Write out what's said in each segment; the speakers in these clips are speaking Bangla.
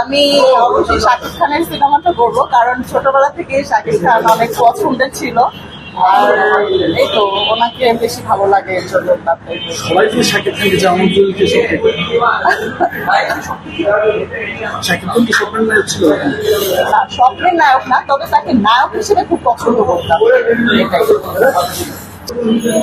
আমি অবশ্যই শাকিব খানের সিনেমাটা করব কারণ ছোটবেলা থেকে শাকিব খান অনেক পছন্দের ছিল। আর এই তো ওনাকে বেশি ভালো লাগে এর জন্য সবাই তুমি শাকিব খানকে যে আমন্ত্রণকে শাকিব খান স্বপ্নের নায়ক ছিল না, স্বপ্নের নায়ক না তবে তাকে নায়ক হিসেবে খুব পছন্দ করতাম।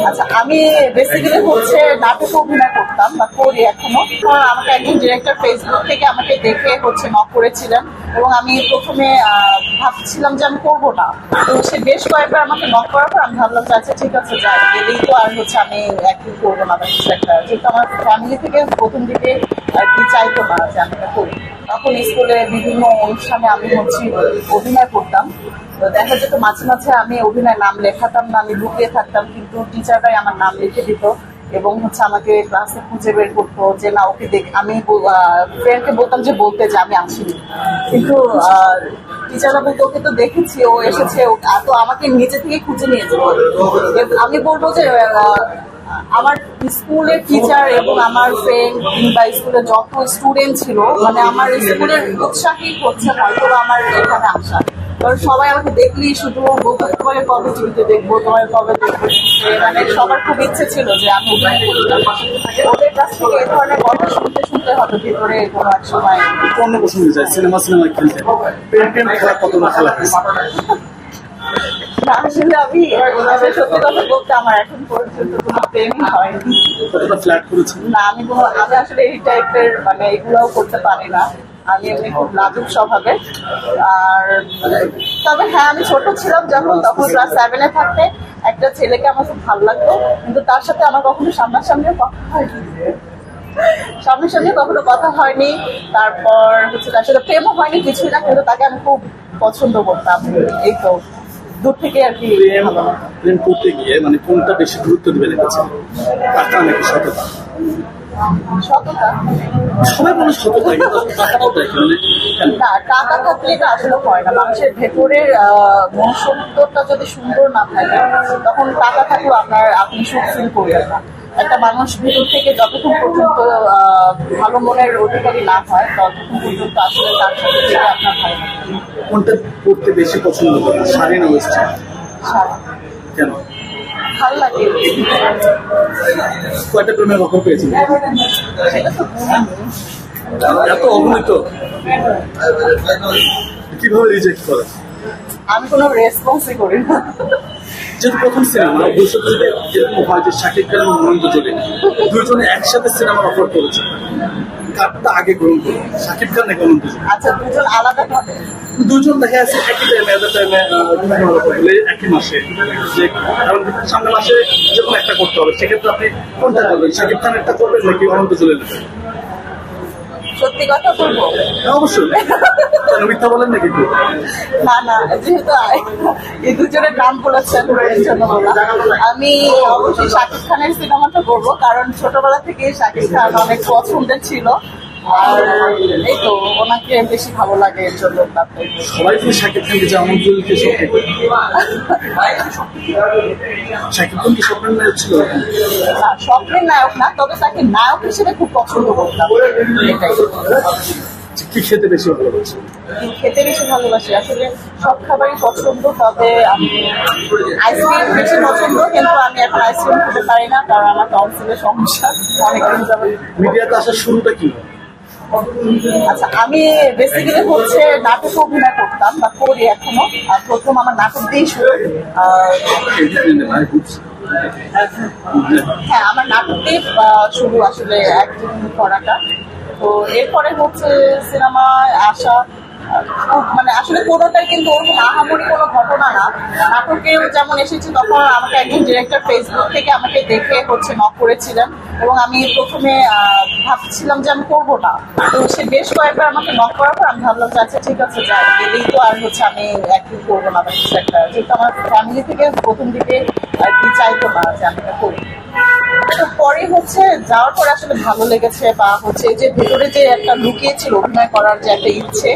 আচ্ছা আমি বেসিক্যালি হচ্ছে নাটকে অভিনয় করতাম বা করি এখনও। কারণ আমাকে একজন ডিরেক্টর ফেসবুক থেকে আমাকে দেখে হচ্ছে নক করেছিলেন। এবং আমি প্রথমে ভাবছিলাম যে আমি করব না তো সে বেশ কয়েকবার আমাকে নক করার পর আমি ভাবলাম যে আচ্ছা ঠিক আছে, যাই, গেলেই তো আর হচ্ছে আমি অ্যাক্টিং করব না কিছু একটা। যেহেতু আমার ফ্যামিলি থেকে প্রথম দিকে আর কি চাইতো না যে আমি এটা করি তখন স্কুলে বিভিন্ন অনুষ্ঠানে আমি হচ্ছে অভিনয় করতাম। তো দেখা যেত মাঝে মাঝে আমি অভিনয় নাম লেখাতাম না, আমি লুকিয়ে থাকতাম, কিন্তু টিচাররাই আমার নাম লিখে দিত। এবং হচ্ছে আমাকে ক্লাসে খুঁজে বের করতো যে, না, ওকে দেখ, আমি ফ্রেন্ডকে বলতাম যে, বলতে যে, আমি আসিনি। কিন্তু টিচাররা বলতো, ওকে তো দেখেছি, ও এসেছে তো আমাকে নিজে থেকে খুঁজে নিয়ে আমি বলব যে আমার স্কুলের টিচার এবং আমার ফ্রেন্ড কিংবা স্কুলের যত স্টুডেন্ট ছিল মানে আমার স্কুলের উৎসাহী হচ্ছে হয়তো আমার এখানে আসা। কারণ সবাই আমাকে দেখলেই শুধু তোমাকে কবে টিভিতে দেখব তোমার কবে দেখব? মানে সবার খুব ইচ্ছে ছিল যে আমি ওদের কাছ থেকে এই ধরনের কথা শুনতে শুনতে হয়তো ভিতরে কোনো এক সময় অন্য পছন্দ যায়? সিনেমা সিনেমা খেলতে? প্রেম প্রেম খেলা খেলা না, আসলে আমি সত্যি কথা বলতে আমার এখন পর্যন্ত কোনো প্রেমই হয়নি। না আমি কোনো আমি আসলে এই টাইপের মানে এগুলোও করতে পারি না। আমি এমনি খুব লাজুক স্বভাবের। আর তবে হ্যাঁ আমি ছোট ছিলাম যখন তখন ক্লাস সেভেনে থাকতে একটা ছেলেকে আমার খুব ভালো লাগতো। কিন্তু তার সাথে আমার কখনো সামনাসামনিও কথা হয়নি। সামনাসামনি কখনো কথা হয়নি। তারপর হচ্ছে তার সাথে প্রেমও হয়নি কিছুই না কিন্তু তাকে আমি খুব পছন্দ করতাম। এই তো দূর থেকে আর কি প্রেম করতে গিয়ে মানে কোনটা বেশি গুরুত্ব দিবে লেগেছে টাকা নাকি সততা? সততা? সবাই বলে সততা কিন্তু টাকাটাও দেখে মানে না টাকা থাকলে এটা আসলে হয় না। মানুষের ভেতরের মনুষ্যত্বটা যদি সুন্দর না থাকে তখন টাকা থাকলেও আপনার আপনি সুখ ফিল করবেন না। একটা মানুষ ভেতর থেকে যতক্ষণ পর্যন্ত ভালো মনের অধিকারী না হয় ততক্ষণ পর্যন্ত আসলে তার সাথে থেকে আপনার ভালো কোনটা পড়তে বেশি পছন্দ করে শাড়ি না ওয়েস্টার্ন। কেন? ভালো লাগে। কয়টা প্রেমের অফার পেয়েছিল? সেটা এত অগণিত কীভাবে রিজেক্ট করে? আমি কোনো রেসপন্সই করি না। যেহেতু প্রথম সিনেমা ভবিষ্যতে যদি এরকম হয় যে শাকিব খান এবং মনন্ত জলি দুজনে একসাথে সিনেমার অফার করেছে কারটা আগে গ্রহণ করবে শাকিব খান অনন্ত জলি আচ্ছা দুজন আলাদা দুজন দেখা যাচ্ছে একই টাইমে এত টাইমে একই মাসে। যে কারণ সামনে মাসে যে কোনো একটা করতে হবে সেক্ষেত্রে আপনি কোনটা করবেন? শাকিব খান একটা করবেন নাকি অনন্ত নেবেন সত্যি কথা বলব? হ্যাঁ, অবশ্যই। মিথ্যা বলেন নাকি না না যেহেতু এই দুজনের নাম বলেছেন আমি অবশ্যই শাকিব খানের সিনেমাটা করব কারণ ছোটবেলা থেকে শাকিব খান অনেক পছন্দের ছিল। আর এই তো ওনাকে বেশি ভালো লাগে এর জন্য সবাই শাকিব খানকে শাকিব স্বপ্নের নায়ক ছিল? না, স্বপ্নের নায়ক না তবে তাকে নায়ক হিসেবে খুব পছন্দ করতাম। কি খেতে বেশি ভালো লাগছে খেতে বেশি ভালোবাসি। আসলে সব খাবারই পছন্দ তবে আমি আইসক্রিম বেশি পছন্দ কিন্তু আমি এখন আইসক্রিম খেতে পারি না কারণ আমার টনসিলের সমস্যা। যাবে মিডিয়াতে আসার শুরুটা কি? আচ্ছা আমি বেসিক্যালি হচ্ছে নাটক অভিনয় করতাম বা করি এখনও। আর প্রথম আমার নাটক দিয়েই শুরু হ্যাঁ আমার নাটক দিয়ে শুরু আসলে অ্যাক্টিং করাটা। তো এরপরে হচ্ছে সিনেমায় আসা মানে আসলে কোনোটাই কিন্তু ওরকম আহামরি কোনো ঘটনা না। নাটকেও যেমন এসেছে তখন আমাকে একজন ডিরেক্টর ফেসবুক থেকে আমাকে দেখে হচ্ছে নক করেছিলেন। এবং আমি প্রথমে ভাবছিলাম যে আমি করব না তো সে বেশ কয়েকবার আমাকে নক করার পর আমি ভাবলাম যে আচ্ছা ঠিক আছে যাই গেলেই তো আর হচ্ছে আমি অ্যাক্টিং করব না বা কিছু একটা। যেহেতু আমার ফ্যামিলি থেকে প্রথম দিকে আর কি চাইতো না যে আমি এটা করি। পরে হচ্ছে যাওয়ার পর আসলে ভালো লেগেছে বা হচ্ছে যে ভেতরে যে একটা লুকিয়ে ছিল অভিনয় করার যে একটা ইচ্ছে